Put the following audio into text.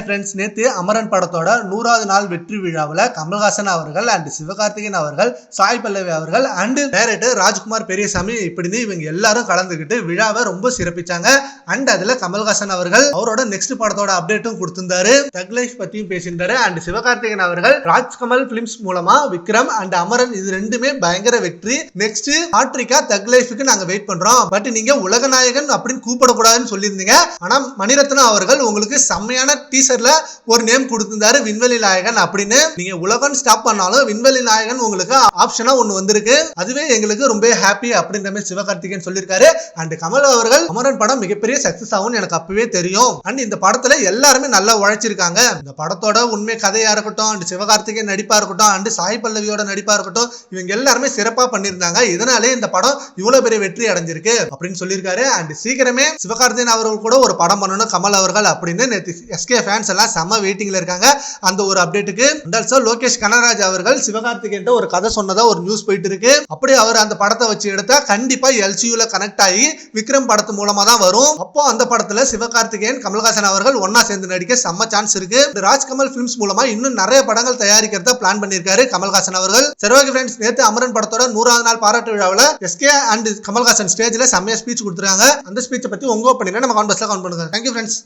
Friends நேற்று அமரன் படத்தோட நூறாவது நாள் வெற்றி விழாவில் கமல்ஹாசன் அவர்கள் அண்ட் சிவகார்த்திகேயன் அவர்கள் சாய் பல்லவி அவர்கள் அண்ட் டைரக்டர் ராஜ்குமார் பெரியசாமி இப்படின்னு இவங்க எல்லாரும் கலந்துக்கிட்டு விழாவை ரொம்ப சிறப்பிச்சாங்க. அண்ட் அதுல கமல்ஹாசன் அவர்கள் அவரோட நெக்ஸ்ட் படத்தோட அப்டேட்டும் கொடுத்திருந்தாரு. தக் லைஃப் பத்தியும் பேசியிருந்தாரு. அண்ட் சிவகார்த்திகேயன் அவர்கள் ராஜ்கமல் பிலிம்ஸ் மூலமா விக்ரம் அண்ட் அமரன் இது ரெண்டுமே பயங்கர வெற்றி. நெக்ஸ்ட் ஆட்ரிக்கா தக் லைஃபுக்கு நாங்க வெயிட் பண்றோம். பட் நீங்க உலகநாயகன் அப்படின்னு கூப்பிடக்கூடாதுன்னு சொல்லியிருந்தீங்க. ஆனா மணிரத்னம் அவர்கள் உங்களுக்கு செம்மையான டீசர்ல ஒரு நேம் கொடுத்திருந்தாரு விண்வெளி நாயகன் அப்படின்னு. நீங்க உலகம் ஸ்டாப் பண்ணாலும் விண்வெளி நாயகன் உங்களுக்கு ஆப்ஷனா ஒண்ணு வந்திருக்கு. அதுவே எங்களுக்கு ரொம்ப ஹாப்பி அப்படின்ற மாதிரி சிவகார்த்திகேயன் சொல்லியிருக்காரு. அண்ட் கமல் அவர்கள் அமரன் படம் மிகப்பெரிய சக்சஸ் ஆகும்னு எனக்கு அப்பவே தெரியும். அண்ட் இந்த படத்துல எல்லாருமே நல்லா உழைச்சிருக்காங்க. இந்த படத்தோட உண்மை கதையா இருக்கட்டும் அண்ட் சிவகார்த்திகேயன் நடிப்பா இருக்கட்டும் அண்ட் சாய் பல்லவியோட நடிப்பா இருக்கட்டும் இவங்க எல்லாருமே சிறப்பா பண்ணியிருந்தாங்க. இதனாலே இந்த படம் இவ்வளவு பெரிய வெற்றி அடைஞ்சிருக்கு அப்படின்னு சொல்லியிருக்காரு. அண்ட் சீக்கிரமே சிவகார்த்திகேயன் அவர்கள் கூட ஒரு படம் பண்ணணும் கமல் அவர்கள் அப்படின்னு நேற்று எஸ்கே ஃபேன்ஸ் எல்லாம் செம்ம வெயிட்டிங்ல இருக்காங்க. அந்த ஒரு அப்டேட்டுக்கு அண்ட் ஆல்சோ லோகேஷ் கனராஜ் அவர்கள் சிவகார்த்திகேயன் ஒரு கதை சொன்னதா ஒரு நியூஸ் போயிட்டு இருக்கு. அப்படி அவர் அந்த படத்தை வச்சு எடுத்தா கண்டிப்பா எல்சியூல கனெக்ட் ஆகி விக்ரம் படத்து மூலமா தான் வரும். அப்போ அந்த படத்துல சிவகார்த்திகேயன் கமல்ஹாசன் அவர்கள் ஒன்னா சேர்ந்து நடிக்க செம்ம சான்ஸ் இருக்கு. ராஜ்கமல் பிலிம்ஸ் மூலமா இன்னும் நிறைய படங்கள் தயாரிக்கிறத பிளான் பண்ணியிருக்காரு கமல்ஹாசன் அவர்கள். சரோகி ஃப்ரெண்ட்ஸ் நேற்று அமரன் படத்தோட நூறாவது நாள் பாராட்டு விழாவில் எஸ்கே அண்ட் கமல்ஹாசன் ஸ்டேஜ்ல செம்மையா ஸ்பீச் கொடுத்துருக்காங்க. அந்த ஸ்பீச்சை பத்தி உங்க ஒப்பீனியன் நம்ம கான்பர்ஸ்ல கவுண்ட் பண்ணுங்க. Thank you friends